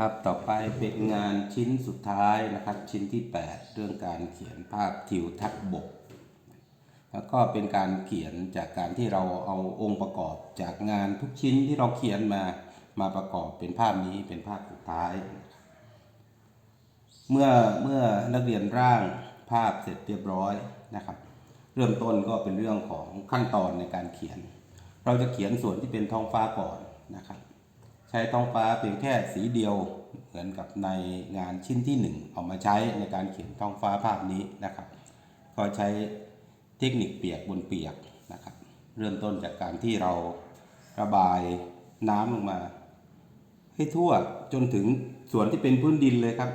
ครับต่อไปเป็นงานชิ้นสุดท้ายนะครับ ชิ้นที่ 8 เรื่องการเขียนภาพทิวทัศน์บก แล้วก็เป็นการเขียนจากการที่เราเอาองค์ประกอบจากงานทุกชิ้นที่เราเขียนมามาประกอบเป็นภาพนี้เป็นภาพสุดท้าย เมื่อเมื่อนักเรียนร่างภาพเสร็จเรียบร้อยนะครับ เริ่มต้นก็เป็นเรื่องของขั้นตอนในการเขียน เราจะเขียนส่วนที่เป็นท้องฟ้าก่อนนะครับ ใช้ท้องฟ้าเพียงแค่สีเดียวเหมือนกับในงานชิ้นที่ 1 เอามาใช้ในการเขียนท้องฟ้าภาพนี้นะครับก็ใช้เทคนิคเปียกบนเปียกนะครับ เริ่มต้นจากการที่เราระบายน้ำลงมา ให้ทั่วจนถึงส่วนที่เป็นพื้นดินเลยครับ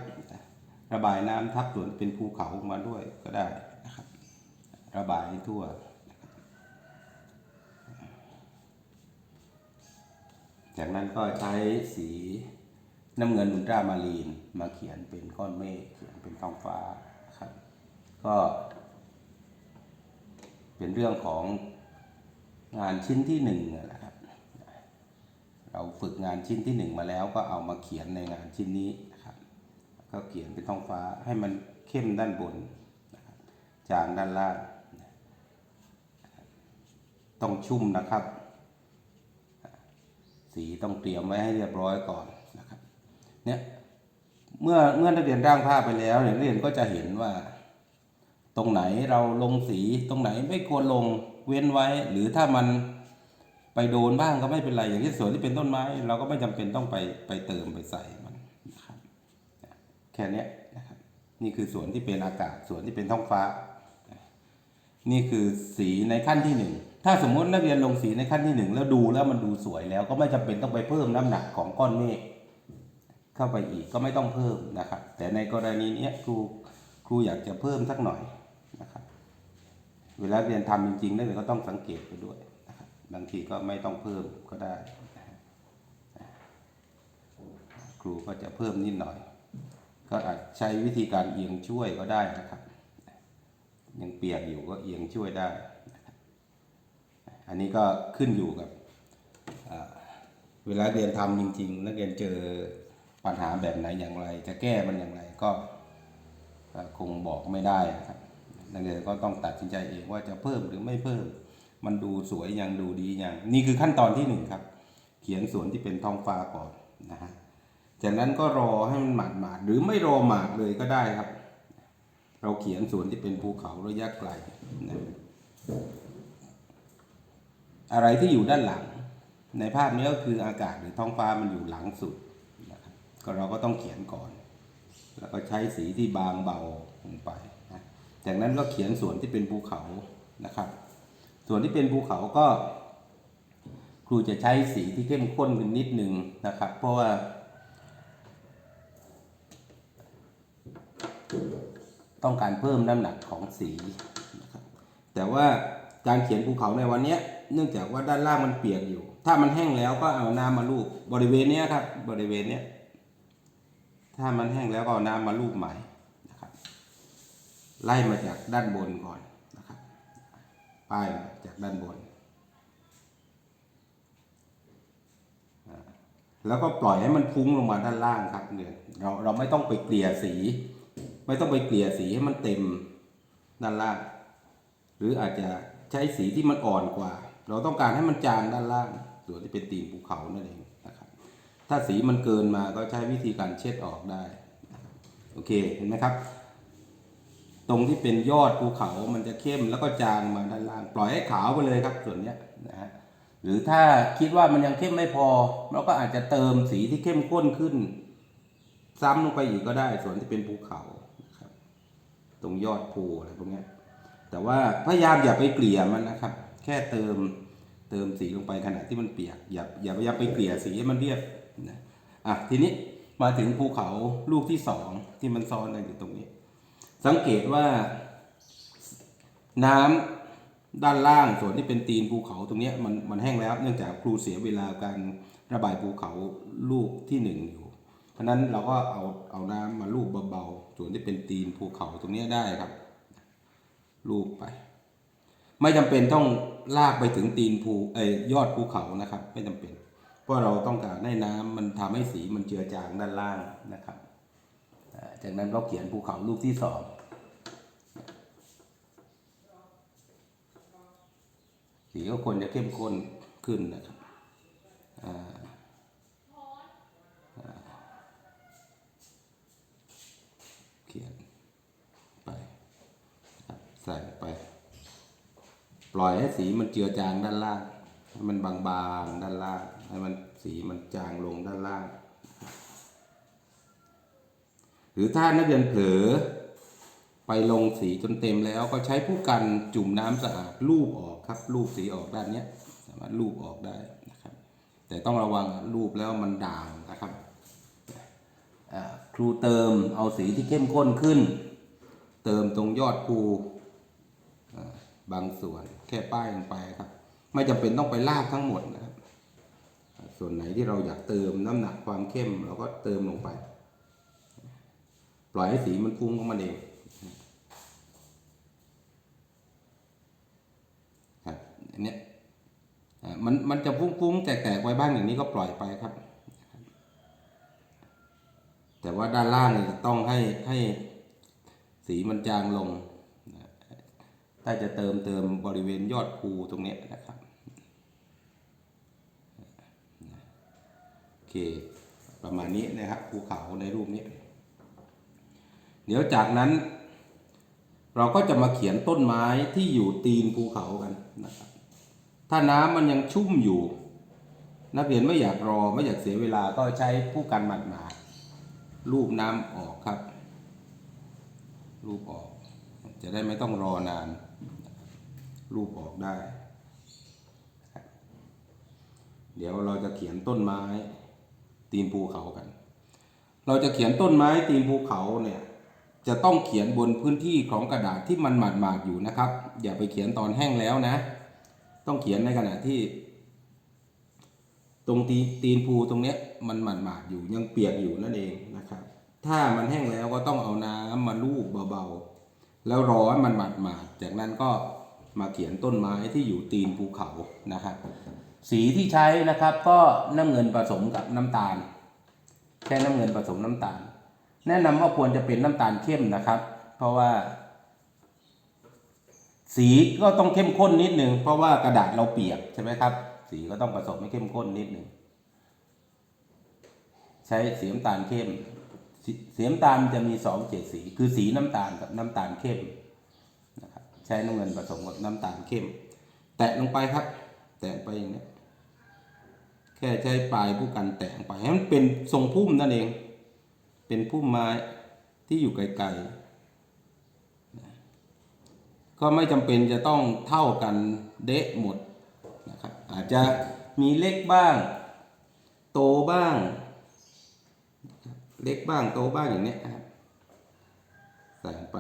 ระบายน้ำทับส่วนเป็นภูเขาออกมาด้วยก็ได้นะครับ ระบายให้ทั่ว จากนั้นก็ใช้สีน้ำเงินอุลตรามารีนมาเขียนเป็นก้อนเมฆเขียนเป็นท้องฟ้าครับ ก็เป็นเรื่องของงานชิ้นที่หนึ่งนะครับ เราฝึกงานชิ้นที่หนึ่งมาแล้วก็เอามาเขียนในงานชิ้นนี้นะครับ ก็เขียนเป็นท้องฟ้าให้มันเข้มด้านบนนะบจางด้านล่าง ต้องชุ่มนะครับ สีต้องเตรียมไว้ให้เรียบร้อยก่อนนะครับเนี่ยเมื่อเมื่อนักเรียนร่างภาพไปแล้วเนี่ยนักเรียนก็จะเห็นว่า ตรงไหนเราลงสีตรงไหนไม่ควรลงเว้นไว้ หรือถ้ามันไปโดนบ้างก็ไม่เป็นไรอย่างที่สวนที่เป็นต้นไม้ เราก็ไม่จำเป็นต้องไปไปเติมไปใส่มันนะครับแค่นี้นะครับนี่คือสวนที่เป็นอากาศสวนที่เป็นท้องฟ้า นี่คือสีในขั้นที่หนึ่งถ้าสมมตินักเรียนลงสีในขั้นที่หนึ่งแล้วดูแล้วมันดูสวยแล้วก็ไม่จำเป็นต้องไปเพิ่มน้ำหนักของก้อนเมฆเข้าไปอีกก็ไม่ต้องเพิ่มนะครับ แต่ในกรณีนี้ครูครูอยากจะเพิ่มสักหน่อยนะครับเวลาเรียนทำจริงๆนักเรียนก็ต้องสังเกตไปด้วยนะครับบางทีก็ไม่ต้องเพิ่มก็ได้ ครูก็จะเพิ่มนิดหน่อย ก็อาจใช้วิธีการเอียงช่วยก็ได้นะครับ เปียกอยู่ก็เอียงช่วยได้ อันนี้ก็ขึ้นอยู่กับเวลาเรียนทำจริงๆ นักเรียนเจอปัญหาแบบไหนอย่างไร จะแก้มันอย่างไรก็คงบอกไม่ได้นะครับนักเรียนก็ต้องตัดสินใจเองว่าจะเพิ่มหรือไม่เพิ่ม มันดูสวยอย่างดูดีอย่าง นี่คือขั้นตอนที่หนึ่งครับ เขียนส่วนที่เป็นท้องฟ้าก่อนนะฮะจากนั้นก็รอให้มันหมาดหมาดๆหรือไม่รอหมาดเลยก็ได้ครับ เราเขียนส่วนที่เป็นภูเขาระยะไกลนะอะไรที่อยู่ด้านหลัง ในภาพนี้ก็คืออากาศหรือท้องฟ้ามันอยู่หลังสุดนะครับก็เราก็ต้องเขียนก่อน แล้วก็ใช้สีที่บางเบาลงไปนะจากนั้นก็เขียนส่วนที่เป็นภูเขานะครับ ส่วนที่เป็นภูเขาก็ ครูจะใช้สีที่เข้มข้นขึ้นนิดนึงนะครับ เพราะว่า ต้องการเพิ่มน้ำหนักของสีนะครับแต่ว่าการเขียนภูเขาในวันนี้เนื่องจากว่าด้านล่างมันเปียกอยู่ ถ้ามันแห้งแล้วก็เอาน้ำมาลูบบริเวณนี้ครับบริเวณนี้ถ้ามันแห้งแล้วก็เอาน้ำมาลูบใหม่นะครับไล่มาจากด้านบนก่อนนะครับป้ายจากด้านบน แล้วก็ปล่อยให้มันฟุ้งลงมาด้านล่างครับเนี่ยเราเราไม่ต้องไปเกลี่ยสี ไม่ต้องไปเกลี่ยสีให้มันเต็มด้านล่าง หรืออาจจะใช้สีที่มันอ่อนกว่า เราต้องการให้มันจางด้านล่างส่วนที่เป็นตีนภูเขานั่นเองนะครับ ถ้าสีมันเกินมาก็ใช้วิธีการเช็ดออกได้โอเคเห็นไหมครับ ตรงที่เป็นยอดภูเขามันจะเข้มแล้วก็จางมาด้านล่าง ปล่อยให้ขาวไปเลยครับ ส่วนเนี้ยนะฮะหรือถ้าคิดว่ามันยังเข้มไม่พอ เราก็อาจจะเติมสีที่เข้มข้นขึ้น ซ้ำลงไปอีกก็ได้ ส่วนที่เป็นภูเขา ตรงยอดภูอะไรพวกนี้แต่ว่าพยายามอย่าไปเกลี่ยมันนะครับ แค่เติมเติมสีลงไปขณะที่มันเปียก อย่าอย่าพยายามไปเกลี่ยสีให้มันเรียบนะอะทีนี้มาถึงภูเขาลูกที่สองที่มันซ้อนกันอยู่ตรงนี้ สังเกตว่าน้ำด้านล่างส่วนที่เป็นตีนภูเขาตรงนี้มันมันแห้งแล้ว เนื่องจากครูเสียเวลาการระบายภูเขาลูกที่หนึ่งอยู่ ราะนั้นเราก็เอาเอาน้ำมาลูบเบาๆ ส่วนที่เป็นตีนภูเขาตรงนี้ได้ครับ ลูบไป ไม่จำเป็นต้องลากไปถึงตีนภูเอ้ยยอดภูเขานะครับ ไม่จำเป็น เพราะเราต้องการให้น้ำมันทำให้สีมันเจือจางด้านล่างนะครับ จากนั้นก็เขียนภูเขาลูกที่สองสีก็ควรจะเข้มข้นขึ้นนะครับอ่าเขียนไปนะครับใส่ไป ป ล่อยให้สีมันเจือจางด้านล่าง ให้มันบางๆด้านล่าง ให้มันสีมันจางลงด้านล่าง หรือถ้านักเรียนเผลอไปลงสีจนเต็มแล้วก็ใช้ผู้กันจุ่มน้ำสะอาดลูบออกครับลูบสีออกด้านนี้สามารถลูบออกได้นะครับ แต่ต้องระวังลูบแล้วมันด่างนะครับครูเติมเอาสีที่เข้มข้นขึ้น เติมตรงยอดภู บางส่วนแค่ป้ายลงไปครับ ไม่จำเป็นต้องไปลากทั้งหมดนะครับ ส่วนไหนที่เราอยากเติมน้ำหนักความเข้มเราก็เติมลงไป ปล่อยให้สีมันพุ่งของมันเองครับอันนี้มันมันจะฟุ้งๆแตกๆไว้บ้างอย่างนี้ก็ปล่อยไปครับ แต่ว่าด้านล่างเนี่ยจะต้องให้ให้สีมันจางลง ถ้าจะเติมเติมบริเวณยอดภูตรงนี้นะครับโอเค ประมาณนี้นะครับภูเขาในรูปนี้ เดี๋ยวจากนั้น เราก็จะมาเขียนต้นไม้ที่อยู่ตีนภูเขากันนะครับ ถ้าน้ำมันยังชุ่มอยู่ นักเรียนไม่อยากรอไม่อยากเสียเวลาก็ใช้ผู้กันหมัดหมาดรูปน้ำออกครับ รูปออก จะได้ไม่ต้องรอนาน รูปออกได้ เดี๋ยวเราจะเขียนต้นไม้ ตีนภูเขากัน เราจะเขียนต้นไม้ตีนภูเขาเนี่ยจะต้องเขียนบนพื้นที่ของกระดาษที่มันหมาดๆอยู่นะครับ อย่าไปเขียนตอนแห้งแล้วนะ ต้องเขียนในขณะที่ ตรงตีตีนภูตรงเนี้ยมันหมาดๆอยู่ยังเปียกอยู่นั่นเองนะครับ ถ้ามันแห้งแล้วก็ต้องเอาน้ำมาลูบเบาๆแล้วรอให้มันหมาดๆจากนั้นก็ มาเขียนต้นไม้ที่อยู่ตีนภูเขานะครับ สีที่ใช้นะครับก็น้ำเงินผสมกับน้ำตาลแค่น้ำเงินผสมน้ำตาล แนะนำว่าควรจะเป็นน้ำตาลเข้มนะครับ เพราะว่า สีก็ต้องเข้มข้นนิดนึงเพราะว่ากระดาษเราเปียกใช่ไหมครับ สีก็ต้องผสมให้เข้มข้นนิดนึงใช้สีน้ำตาลเข้มสีสีน้ำตาลจะมีสองเฉดสี คือสีน้ำตาลกับน้ำตาลเข้ม ช้น้ำเงินผสมกับน้ำตาลเข้ม แตะลงไปครับ แตะไปอย่างนี้แค่ใช้ปลายผู้กันแตะไปให้มันเป็นทรงพุ่มนั่นเอง เป็นพุ่มไม้ที่อยู่ไกลๆก็ไม่จำเป็นจะต้องเท่ากันเดะหมดนะครับอาจจะมีเล็กบ้าง โตบ้าง เล็กบ้างโตบ้างอย่างนี้ครับใส่ไป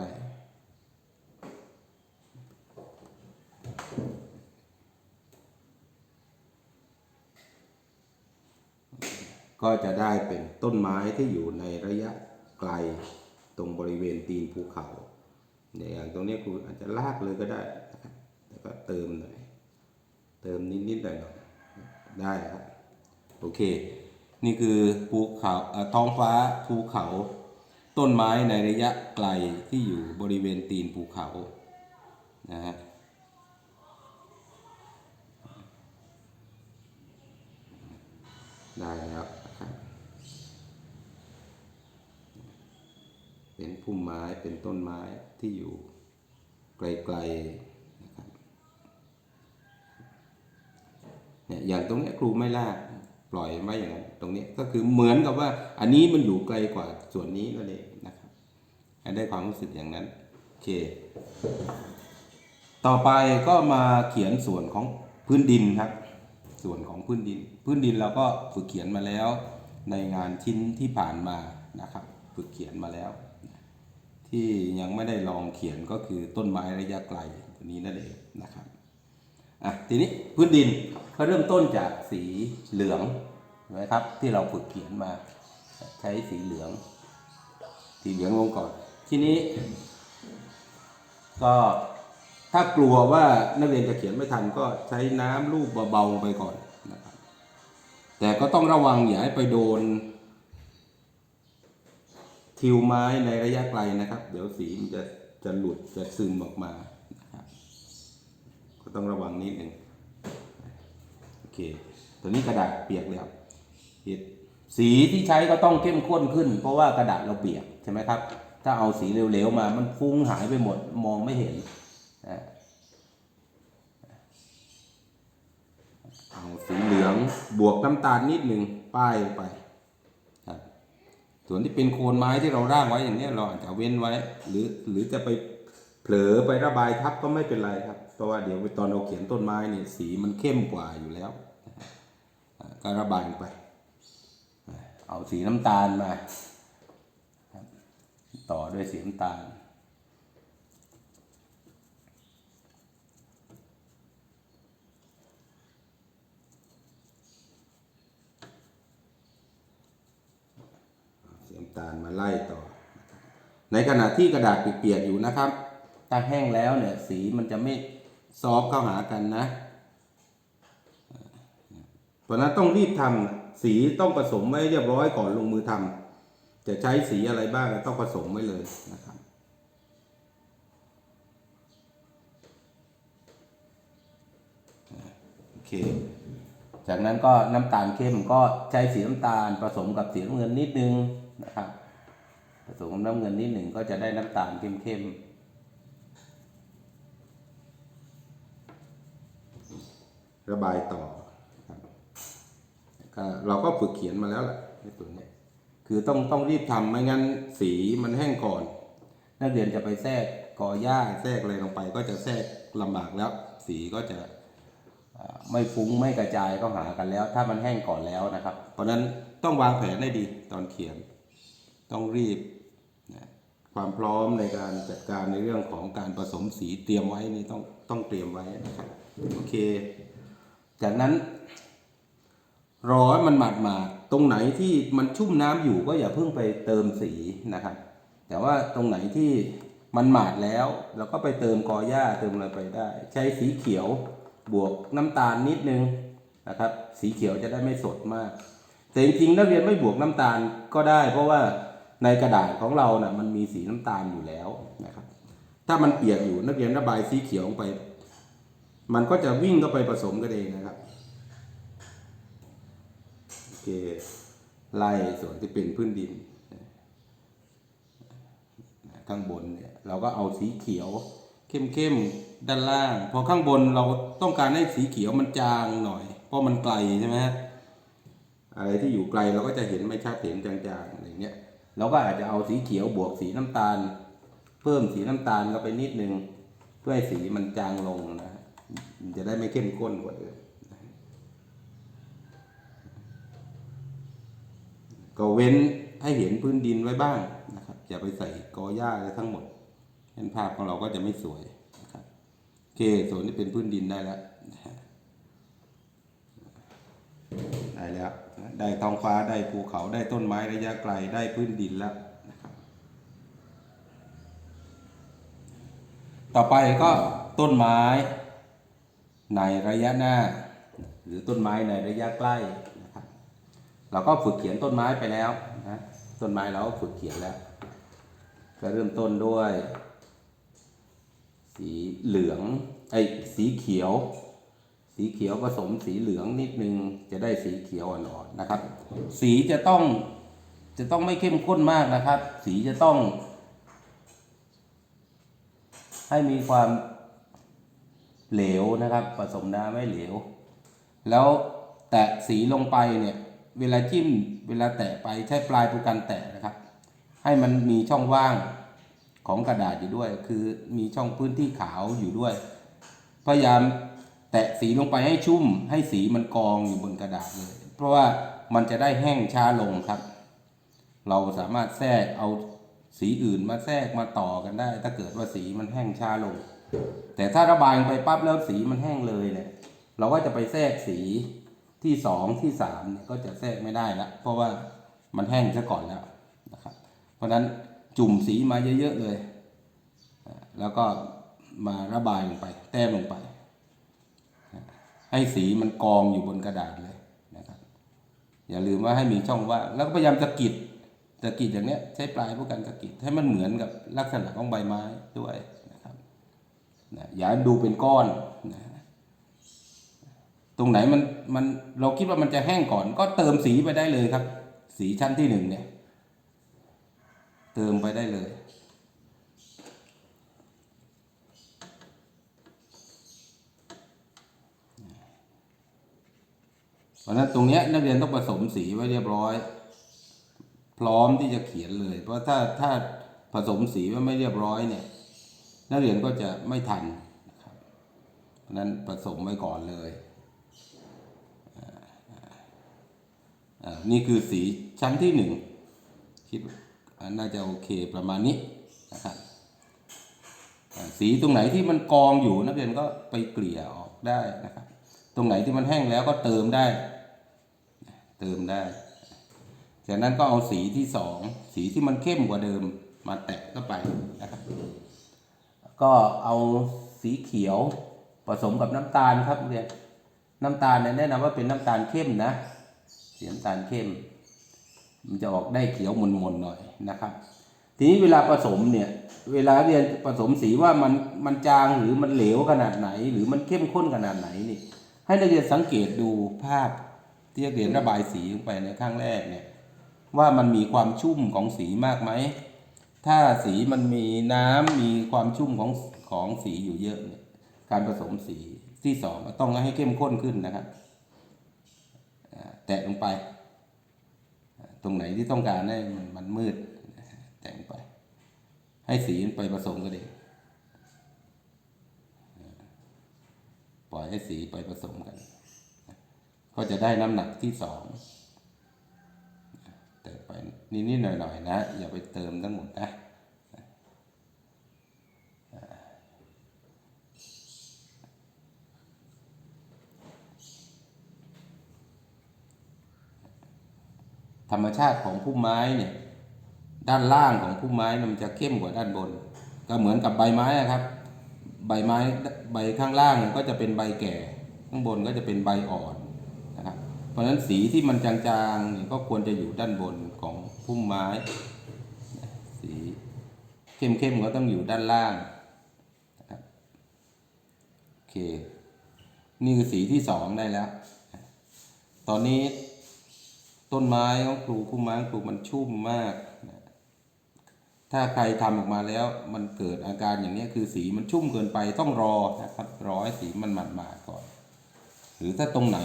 ก็จะได้เป็นต้นไม้ที่อยู่ในระยะไกลตรงบริเวณตีนภูเขาเนี่ยอย่างตรงนี้ครูอาจจะลากเลยก็ได้นะครับแต่ก็เติมหน่อย เติมนิดๆหน่อยๆได้ครับ โอเค นี่คือภูเขาเอ่อท้องฟ้าภูเขา ต้นไม้ในระยะไกลที่อยู่บริเวณตีนภูเขานะฮะ ได้แล้วนะครับเป็นพุ่มไม้เป็นต้นไม้ที่อยู่ไกลๆนะครับเนี่ยอย่างตรงนี้ครูไม่ลากปล่อยไว้อย่างนั้นตรงนี้ก็คือเหมือนกับว่า อันนี้มันอยู่ไกลกว่าส่วนนี้นั่นเองนะครับให้ได้ความรู้สึกอย่างนั้นโอเค ต่อไปก็มาเขียนส่วนของพื้นดินครับ ส่วนของพื้นดิน พื้นดินเราก็ฝึกเขียนมาแล้ว ในงานชิ้นที่ผ่านมานะครับ ฝึกเขียนมาแล้ว ที่ยังไม่ได้ลองเขียนก็คือต้นไม้ระยะไกลตัวนี้นั่นเองนะครับอะทีนี้พื้นดินเขาเริ่มต้นจากสีเหลืองเห็นะครับที่เราฝึกเขียนมาใช้สีเหลือง สีเหลืองลงก่อน ทีนี้ ก็ ถ้ากลัวว่านักเรียนจะเขียนไม่ทันก็ใช้น้ำลูบเบาๆไปก่อนนะครับ แต่ก็ต้องระวังอย่าให้ไปโดน ทิวไม้ในระยะไกลนะครับ เดี๋ยวสีมันจะจะหลุดจะซึมออกมานะครับก็ต้องระวังนิดหนึ่งโอเคตัวนี้กระดาษเปียกแล้วเห็ดสีที่ใช้ก็ต้องเข้มข้นขึ้น เพราะว่ากระดาษเราเปียกใช่ไหมครับ ถ้าเอาสีเหลวๆมามันฟุ้งหายไปหมดมองไม่เห็น เอาสีเหลืองบวกน้ำตาลนิดหนึ่งป้ายไปส่วนที่เป็นโคนไม้ที่เราร่างไว้อย่างนี้เราอาจจะเว้นไว้ หรือหรือจะไปเผลอไประบายทับก็ไม่เป็นไรครับ เพราะว่าเดี๋ยวตอนเราเขียนต้นไม้เนี่ยสีมันเข้มกว่าอยู่แล้วก็ระบายไป เอาสีน้ำตาลมา ต่อด้วยสีน้ำตาล ตาลมาไล่ต่อ ในขณะที่กระดาษเปียกๆอยู่นะครับ ถ้าแห้งแล้วเนี่ยสีมันจะไม่ซอฟเข้าหากันนะ เพราะนั้นต้องรีบทำสีต้องผสมไว้เรียบร้อยก่อนลงมือทำจะใช้สีอะไรบ้างต้องผสมไว้เลยนะครับโอเคจากนั้นก็น้ำตาลเข้มก็ใช้สีน้ำตาลผสมกับสีน้ำเงินนิดนึง นะครับ ผสมกับน้ำเงินนิดหนึ่งก็จะได้น้ำตาลเข้มๆระบายต่อครับก็เราก็ฝึกเขียนมาแล้วแหละในตัวเนี้ยคือต้องต้องรีบทำไม่งั้นสีมันแห้งก่อน นักเรียนจะไปแทรกกอหญ้าแทรกอะไรลงไป ก็จะแทรกลำบากแล้ว สีก็จะอ่าไม่ฟุ้งไม่กระจายก็หากันแล้ว ถ้ามันแห้งก่อนแล้วนะครับ เพราะฉะนั้นต้องวางแผนให้ดีตอนเขียน ต้องรีบนะความพร้อมในการจัดการในเรื่องของการผสมสีเตรียมไว้นี่ต้องต้องเตรียมไว้นะครับโอเค จากนั้นรอให้มันหมาดมาดๆตรงไหนที่มันชุ่มน้ำอยู่ก็อย่าเพิ่งไปเติมสีนะครับ แต่ว่าตรงไหนที่มันหมาดแล้วเราก็ไปเติมกอหญ้าเติมอะไรไปได้ ใช้สีเขียวบวกน้ำตาลนิดนึงนะครับ สีเขียวจะได้ไม่สดมาก แต่จริงๆนักเรียนไม่บวกน้ำตาลก็ได้ เพราะว่า ในกระดาษของเรานะ่ะมันมีสีน้ำตาลอยู่แล้วนะครับ ถ้ามันเปียกอยู่นักเรียนระบายสีเขียวไป มันก็จะวิ่งเข้าไปผสมกันเองนะครับโอเคไล่ส่วนที่เป็นพื้นดินข้างบนเนี่ยเราก็เอาสีเขียวเข้มๆด้านล่าง พอข้างบนเราต้องการให้สีเขียวมันจางหน่อย เพราะมันไกลใช่ไหมฮะอะไรที่อยู่ไกลเราก็จะเห็นไม่ชัดเห็นจางๆ เราก็อาจจะเอาสีเขียวบวกสีน้ำตาล เพิ่มสีน้ำตาลเข้าไปนิดนึง เพื่อให้สีมันจางลงนะจะได้ไม่เข้มข้นกว่าเดิมก็เว้นให้เห็นพื้นดินไว้บ้างนะครับอย่าไปใส่กอหญ้าอะไรทั้งหมดเห็นภาพของเราก็จะไม่สวยนะครับโอเคส่วนที่เป็นพื้นดินได้แล้ว ได้แล้ว ได้ท้องฟ้าได้ภูเขาได้ต้นไม้ระยะไกลได้พื้นดินแล้วนะครับต่อไปก็ต้นไม้ในระยะหน้า หรือต้นไม้ในระยะใกล้นะครับเราก็ฝึกเขียนต้นไม้ไปแล้วนะต้นไม้เราก็ฝึกเขียนแล้ว ก็เริ่มต้นด้วย สีเหลืองไอ้สีเขียว สีเขียวผสมสีเหลืองนิดนึงจะได้สีเขียวอ่อนๆนะครับ สีจะต้องจะต้องไม่เข้มข้นมากนะครับ สีจะต้อง ให้มีความเหลวนะครับ ผสมน้ำไม่เหลว แล้วแตะสีลงไปเนี่ย เวลาจิ้มเวลาแตะไปใช้ปลายป็นการแตะนะครับ ให้มันมีช่องว่างของกระดาษอยู่ด้วย คือมีช่องพื้นที่ขาวอยู่ด้วย พยายาม แตะสีลงไปให้ชุ่ม ให้สีมันกองอยู่บนกระดาษเลย เพราะว่ามันจะได้แห้งช้าลงครับ เราสามารถแทรกเอาสีอื่นมาแทรกมาต่อกันได้ ถ้าเกิดว่าสีมันแห้งช้าลง แต่ถ้าระบายไปปั๊บแล้วสีมันแห้งเลยเนี่ย เราก็จะไปแทรกสีที่สองที่สามเนี่ยก็จะแทรกไม่ได้ละเพราะว่ามันแห้งซะก่อนแล้วนะครับ เพราะฉะนั้นจุ่มสีมาเยอะๆเลย แล้วก็มาระบายลงไป แต้มลงไป ให้สีมันกองอยู่บนกระดาษเลยนะครับ อย่าลืมว่าให้มีช่องว่างแล้วก็พยายามสะกิดสะกิดอย่างเนี้ยใช้ปลายผู้กันสะกิดให้มันเหมือนกับลักษณะของใบไม้ด้วยนะครับนะอย่าดูเป็นก้อนนะตรงไหนมันมันเราคิดว่ามันจะแห้งก่อน ก็เติมสีไปได้เลยครับ สีชั้นที่หนึ่งเนี่ย เติมไปได้เลย เพราะฉะนั้นตรงนี้นักเรียนต้องผสมสีไว้เรียบร้อย พร้อมที่จะเขียนเลย เพราะถ้าถ้าผสมสีไว้ไม่เรียบร้อยเนี่ย นักเรียนก็จะไม่ทันนะครับเพราะนั้นผสมไว้ก่อนเลยอ่าอ่านี่คือสีชั้นที่หนึ่งคิดน่าจะโอเคประมาณนี้นะครับสีตรงไหนที่มันกองอยู่นักเรียนก็ไปเกลี่ยออกได้นะครับ ตรงไหนที่มันแห้งแล้วก็เติมได้ เติมได้ จากนั้นก็เอาสีที่สองสีที่มันเข้มกว่าเดิมมาแตะเข้าไปนะครับก็เอาสีเขียวผสมกับน้ำตาลครับเรียนน้ำตาลเนี่ยแนะนำว่าเป็นน้ำตาลเข้มนะสีน้ำตาลเข้ม มันจะออกได้เขียวมนๆหน่อยนะครับ ทีนี้เวลาผสมเนี่ย เวลาเรียนผสมสีว่ามันมันจางหรือมันเหลวขนาดไหน หรือมันเข้มข้นขนาดไหนนี่ ให้นักเรียนสังเกตดูภาพที่นักเรียนระบายสีลงไปในข้างแรกเนี่ยว่ามันมีความชุ่มของสีมากไหม ถ้าสีมันมีน้ำมีความชุ่มของของสีอยู่เยอะเนี่ยการผสมสีที่สองต้องให้เข้มข้นขึ้นนะครับแตะลงไป ตรงไหนที่ต้องการให้มันมืด แตะลงไป ให้สีไปผสมกันเองอ่า ปล่อยให้สีไปผสมกัน ก็จะได้น้ำหนักที่สองเติมไปนิดๆหน่อยๆนะ อย่าไปเติมทั้งหมดนะธรรมชาติของพุ่มไม้เนี่ยด้านล่างของพุ่มไม้มันจะเข้มกว่าด้านบน ก็เหมือนกับใบไม้อะครับ ใบไม้ใบข้างล่างก็จะเป็นใบแก่ ข้างบนก็จะเป็นใบอ่อนนะครับเพราะฉะนั้นสีที่มันจางๆนี่ก็ควรจะอยู่ด้านบนของพุ่มไม้ สีเข้มๆก็ต้องอยู่ด้านล่างนะครับโอเคนี่คือสีที่สองได้แล้ว ตอนนี้ต้นไม้ของครูพุ่มไม้ของครูมันชุ่มมาก ถ้าใครทำออกมาแล้วมันเกิดอาการอย่างนี้คือสีมันชุ่มเกินไปต้องรอนะครับรอให้สีมันหมาดๆก่อน หรือถ้าตรงไหน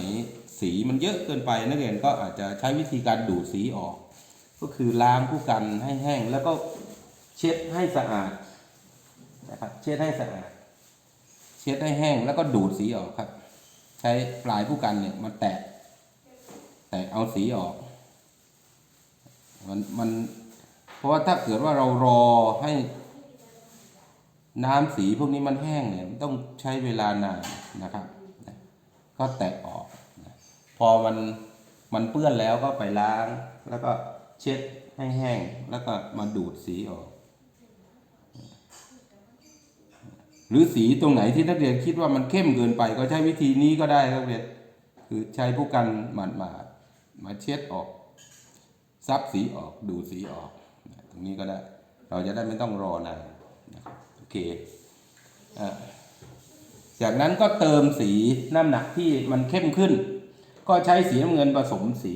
สีมันเยอะเกินไปนักเรียนก็อาจจะใช้วิธีการดูดสีออก ก็คือล้างผู้กันให้แห้งแล้วก็เช็ดให้สะอาดนะครับเช็ดให้สะอาด เช็ดให้แห้งแล้วก็ดูดสีออกครับ ใช้ปลายผู้กันเนี่ยมาแตะแตะเอาสีออกมันมัน เพราะว่าถ้าเกิดว่าเรารอให้น้ำสีพวกนี้มันแห้งเนี่ยมันต้องใช้เวลานานนะครับ ก็แตะออก พอมันมันเปื้อนแล้วก็ไปล้าง แล้วก็เช็ดให้แห้ง แล้วก็มาดูดสีออก หรือสีตรงไหนที่นักเรียนคิดว่ามันเข้มเกินไป ก็ใช้วิธีนี้ก็ได้นักเรียนคือใช้ผู้กันหมาดมาดๆมาเช็ดออกซับสีออกดูดสีออก รงนี้ก็ได้ เราจะได้ไม่ต้องรอนานนะครับโอเคจากนั้นก็เติมสีน้ำหนักที่มันเข้มขึ้น ก็ใช้สีน้ำเงินผสมสี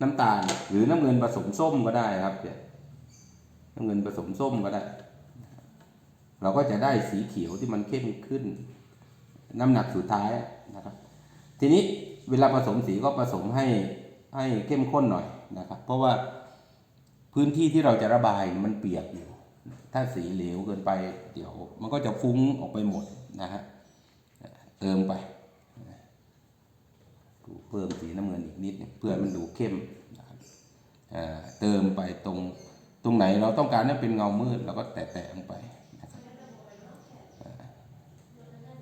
น้ำตาล หรือน้ำเงินผสมส้มก็ได้ครับเนี่ยน้ำเงินผสมส้มก็ได้ เราก็จะได้สีเขียวที่มันเข้มขึ้น น้ำหนักสุดท้ายนะครับ ทีนี้เวลาผสมสีก็ผสมให้ให้เข้มข้นหน่อยนะครับ เพราะว่า พื้นที่ที่เราจะระบายมันเปียกอยู่ ถ้าสีเหลวเกินไป เดี๋ยวมันก็จะฟุ้งออกไปหมดนะฮะ เติมไปดูเพิ่มสีน้ำเงินอีกนิดเพื่อมันดูเข้ม เติมไปตรงตรงไหนเราต้องการให้เป็นเงามืดเราก็แตะๆลงไปนะครับ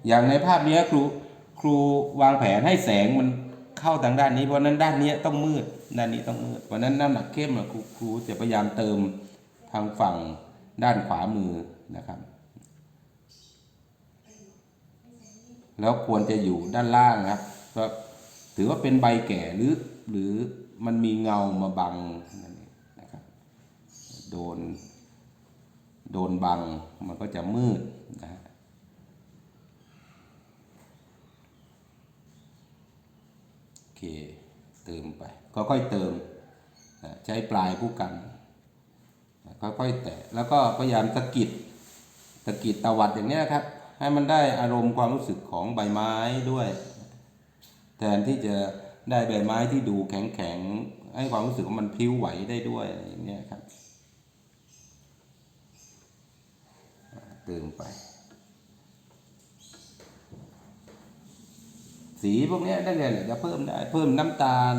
อย่างในภาพนี้ครูครูวางแผนให้แสงมัน เข้าทางด้านนี้เพราะนั้นด้านนี้ต้องมืดด้านนี้ต้องมืดเพราะนั้นน้ำหนักเข้มครูครูจะพยายามเติมทางฝั่งด้านขวามือนะครับ แล้วควรจะอยู่ด้านล่างนะครับก็ถือว่าเป็นใบแก่หรือหรือมันมีเงามาบังนั่นเองนะครับโดนโดนบังมันก็จะมืดนะฮะโอ เค เติมไปก็ค่อยๆเติม ใช้ปลายผู้กัน ค่อยๆแตะ แล้วก็พยายามตะกิด ตะกิดตะวัดอย่างนี้ยครับ ให้มันได้อารมณ์ความรู้สึกของใบไม้ด้วย แทนที่จะได้ใบไม้ที่ดูแข็งๆ ให้ความรู้สึกว่ามันพลิ้วไหวได้ด้วยอย่างเงี้ครับ เติมไป สีพวกนี้ยได้เลยเนี่ยจะเพิ่มได้เพิ่มน้ำตาล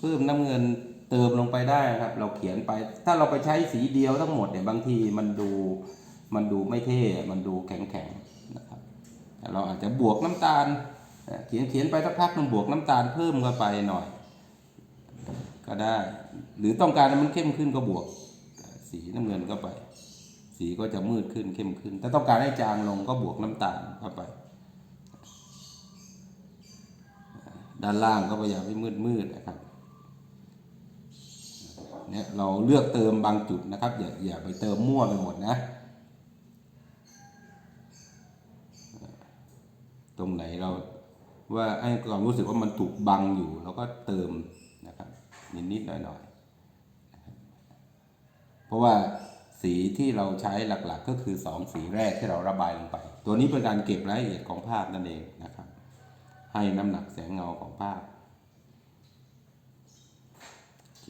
เพิ่มน้ำเงินเติมลงไปได้ครับ เราเขียนไป ถ้าเราไปใช้สีเดียวทั้งหมดเนี่ยบางทีมันดูมันดูไม่เท่มันดูแข็งๆนะครับเราอาจจะบวกน้ำตาลเขียนเขียนไปสักพักหนึงบวกน้ำตาลเพิ่มเข้าไปหน่อย ก็ได้ หรือต้องการให้มันเข้มขึ้นก็บวก สีน้ำเงินเข้าไป สีก็จะมืดขึ้นเข้มขึ้น ถ้าต้องการให้จางลงก็บวกน้ำตาลเข้าไป ด้านล่างก็พยายามให้มืดมืดๆนะครับเนี่ยเราเลือกเติมบางจุดนะครับ อย่าอย่าไปเติมมั่วไปหมดนะ ตรงไหนเราว่าให้ความรู้สึกว่ามันถูกบังอยู่เราก็เติมนะครับ นิดๆหน่อยๆนะครับเพราะว่าสีที่เราใช้หลักๆ ก็คือสองสีแรกที่เราระบายลงไป ตัวนี้เป็นการเก็บรายละเอียดของภาพนั่นเองนะครับ ให้น้ำหนักแสงเงาของภาพโอเค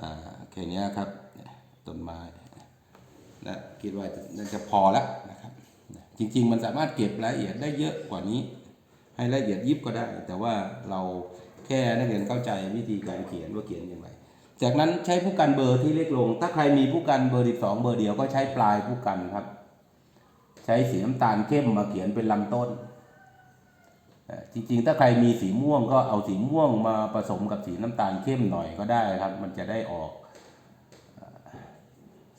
อ่าแค่เนี้ยครับต้นไม้นะคิดว่าน่าจะพอแล้วนะครับ จริง ๆ มันสามารถเก็บรายละเอียดได้เยอะกว่านี้ ให้ละเอียดยิบก็ได้ แต่ว่าเราแค่นักเรียนเข้าใจวิธีการเขียนว่าเขียนอย่างไร จากนั้นใช้ผู้กันเบอร์ที่เล็กลง ถ้าใครมีผู้กันเบอร์ 12 เบอร์เดียวก็ใช้ปลายผู้กันครับ ใช้สีน้ำตาลเข้มมาเขียนเป็นลำต้น จริงๆ ถ้าใครมีสีม่วงก็เอาสีม่วงมาผสมกับสีน้ำตาลเข้มหน่อยก็ได้ครับ มันจะได้ออก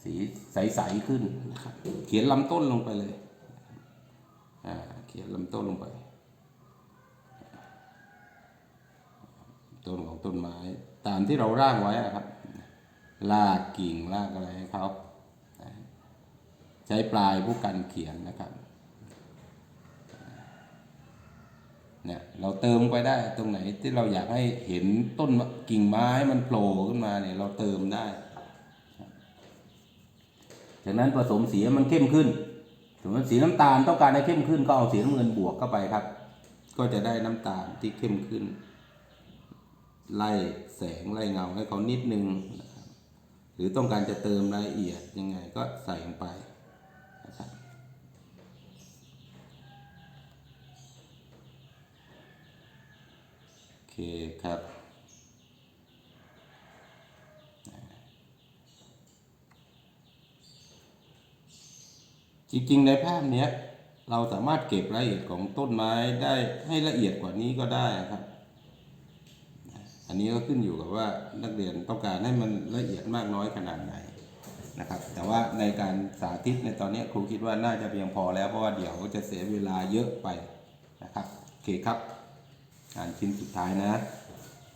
สีใสๆขึ้นนะครับเขียนลำต้นลงไปเลยเขียนลำต้นลงไป ต้นของต้นไม้ ตามที่เราร่างไว้ครับลากกิ่งลากอะไรให้เขา ใช้ปลายผู้กันเขียนนะครับเนี่ยเราเติมไปได้ตรงไหนที่เราอยากให้เห็นต้นกิ่งไม้มันโผล่ขึ้นมาเนี่ยเราเติมได้ จากนั้นผสมสีมันเข้มขึ้นสมมติสีน้ำตาลต้องการให้เข้มขึ้นก็เอาสีน้ำเงินบวกเข้าไปครับ ก็จะได้น้ำตาลที่เข้มขึ้น ไล่แสงไล่เงาให้เขานิดนึง หรือต้องการจะเติมรายละเอียดยังไงก็ใส่ลงไปนะครับโอ เคครับ จริงๆ ในภาพเนี้ย เราสามารถเก็บรายละเอียดของต้นไม้ได้ให้ละเอียดกว่านี้ก็ได้ครับ อันนี้ก็ขึ้นอยู่กับว่านักเรียนต้องการให้มันละเอียดมากน้อยขนาดไหนนะครับแต่ว่าในการสาธิตในตอนนี้ครูคิดว่าน่าจะเพียงพอแล้วเพราะว่าเดี๋ยวจะเสียเวลาเยอะไปนะครับโอเคครับ งานชิ้นสุดท้ายนะ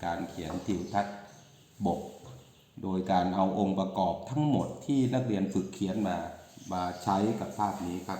การเขียนทิวทัศน์บก โดยการเอาองค์ประกอบทั้งหมดที่นักเรียนฝึกเขียนมามาใช้กับภาพนี้ครับ